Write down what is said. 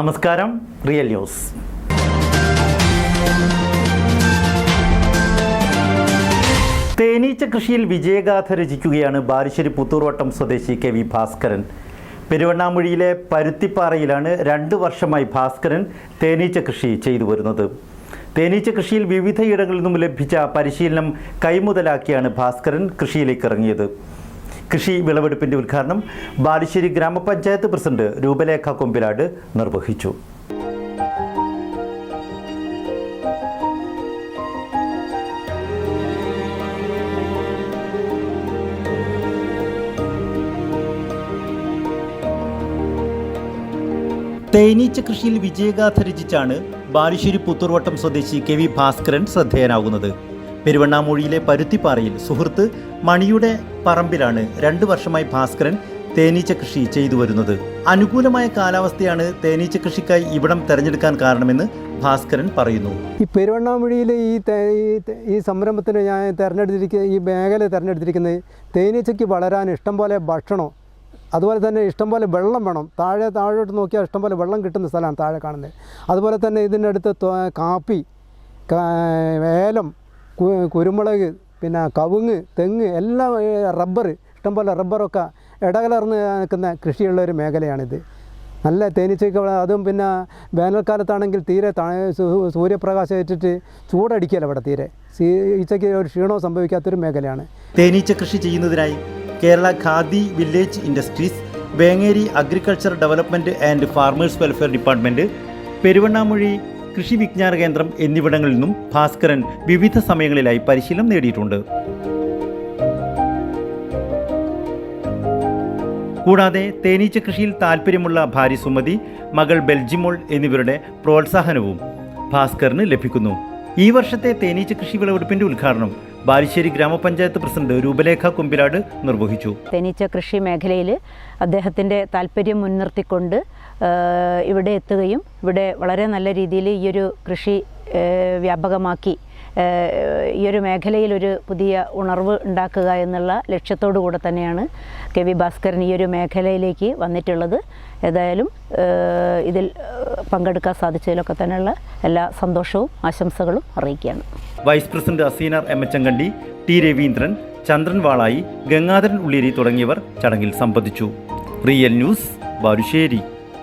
നമസ്കാരം real news. തേനീച്ച കൃഷിയിൽ വിജയഗാഥ രചിക്കുകയാണ് ബാലുശ്ശേരി പുത്തൂർവട്ടം സ്വദേശി കെ വി ഭാസ്കരൻ. പെരുവണ്ണാമൊഴിയിലെ പരുത്തിപ്പാറയിലാണ് രണ്ട് വർഷമായി ഭാസ്കരൻ തേനീച്ച കൃഷി ചെയ്തു വരുന്നത്. തേനീച്ച കൃഷിയിൽ വിവിധയിടങ്ങളിൽ നിന്നും ലഭിച്ച പരിശീലനം കൈമുതലാക്കിയാണ് ഭാസ്കരൻ കൃഷിയിലേക്ക് ഇറങ്ങിയത്. കൃഷി വിളവെടുപ്പിന്റെ ഉദ്ഘാടനം ബാലുശ്ശേരി ഗ്രാമപഞ്ചായത്ത് പ്രസിഡന്റ് രൂപലേഖ കൊമ്പിലാട് നിർവഹിച്ചു. തേനീച്ച കൃഷിയിൽ വിജയഗാഥ രചിച്ചാണ് ബാലുശ്ശേരി പുത്തൂർവട്ടം സ്വദേശി കെ വി ഭാസ്കരൻ ശ്രദ്ധേയനാകുന്നത്. പെരുവണ്ണാമൂഴിയിലെ പരുത്തിപ്പാറയിൽ സുഹൃത്ത് മണിയുടെ പറമ്പിലാണ് രണ്ടു വർഷമായി ഭാസ്കരൻ തേനീച്ച കൃഷി ചെയ്തു വരുന്നത്. അനുകൂലമായ കാലാവസ്ഥയാണ് തേനീച്ച കൃഷിക്കായി ഇവിടം തെരഞ്ഞെടുക്കാൻ കാരണമെന്ന് ഭാസ്കരൻ പറയുന്നു. ഈ പെരുവണ്ണാമൊഴിയിൽ ഈ ഈ സംരംഭത്തിന് ഞാൻ തിരഞ്ഞെടുത്തിരിക്കുന്ന ഈ മേഖല തിരഞ്ഞെടുത്തിരിക്കുന്നത് തേനീച്ചയ്ക്ക് വളരാൻ ഇഷ്ടം പോലെ ഭക്ഷണം അതുപോലെ തന്നെ ഇഷ്ടംപോലെ വെള്ളം വേണം. താഴെ താഴോട്ട് നോക്കിയാൽ ഇഷ്ടംപോലെ വെള്ളം കിട്ടുന്ന സ്ഥലമാണ് താഴെ കാണുന്നത്. അതുപോലെ തന്നെ ഇതിന്റെ അടുത്ത് കാപ്പി ഏലം കുരുമുളക് പിന്നെ കവുങ്ങ് തെങ്ങ് എല്ലാം റബ്ബർ ഇഷ്ടംപോലെ റബ്ബറൊക്കെ ഇടകലർന്ന് നിൽക്കുന്ന കൃഷിയുള്ള ഒരു മേഖലയാണിത്. നല്ല തേനീച്ചയ്ക്ക് അതും പിന്നെ വേനൽക്കാലത്താണെങ്കിൽ തീരെ സൂര്യപ്രകാശം ഏറ്റിട്ട് ചൂടടിക്കുകയല്ല ഇവിടെ തീരെ. ഈച്ചയ്ക്ക് ഒരു ക്ഷീണവും സംഭവിക്കാത്തൊരു മേഖലയാണ്. തേനീച്ച കൃഷി ചെയ്യുന്നതിനായി Kerala Khadi village industries Vengeri agriculture development and farmers welfare department Peruvannamuzhi Krishi Vijnana Kendram എന്നിവിടങ്ങളിൽ നിന്നും ഭാസ്കരൻ വിവിധ സമയങ്ങളിലായി പരിശീലനം നേടിയിട്ടുണ്ട്. കൂടാതെ തേനീച്ച കൃഷിയിൽ താല്പര്യമുള്ള ഭാര്യ സുമതി മകൾ ബെൽജിമോൾ എന്നിവരുടെ പ്രോത്സാഹനവും ഭാസ്കറിന് ലഭിക്കുന്നു. ഈ വർഷത്തെ തേനീച്ച കൃഷി വിളവെടുപ്പിന്റെ ഉദ്ഘാടനം ബാലുശ്ശേരി ഗ്രാമപഞ്ചായത്ത് പ്രസിഡന്റ് രൂപലേഖ കുമ്പിലാട് നിർവഹിച്ചു. തേനീച്ച കൃഷി മേഖലയിൽ അദ്ദേഹത്തിന്റെ താല്പര്യം മുൻനിർത്തിക്കൊണ്ട് ഇവിടെ എത്തുകയും ഇവിടെ വളരെ നല്ല രീതിയിൽ ഈ ഒരു കൃഷി വ്യാപകമാക്കി ഈ ഒരു മേഖലയിൽ ഒരു പുതിയ ഉണർവ് ഉണ്ടാക്കുക എന്നുള്ള ലക്ഷ്യത്തോടു കൂടെ തന്നെയാണ് കെ വി ഭാസ്കരൻ ഈ ഒരു മേഖലയിലേക്ക് വന്നിട്ടുള്ളത്. ഏതായാലും ഇതിൽ പങ്കെടുക്കാൻ സാധിച്ചതിലൊക്കെ തന്നെയുള്ള എല്ലാ സന്തോഷവും ആശംസകളും അറിയിക്കുകയാണ്. Vice president Aseenar M H Ankandi T Raveendran Chandran Valayi Gangadharan Ulleri തുടങ്ങിയവർ ചടങ്ങിൽ സംബന്ധിച്ചു. Real news Balussery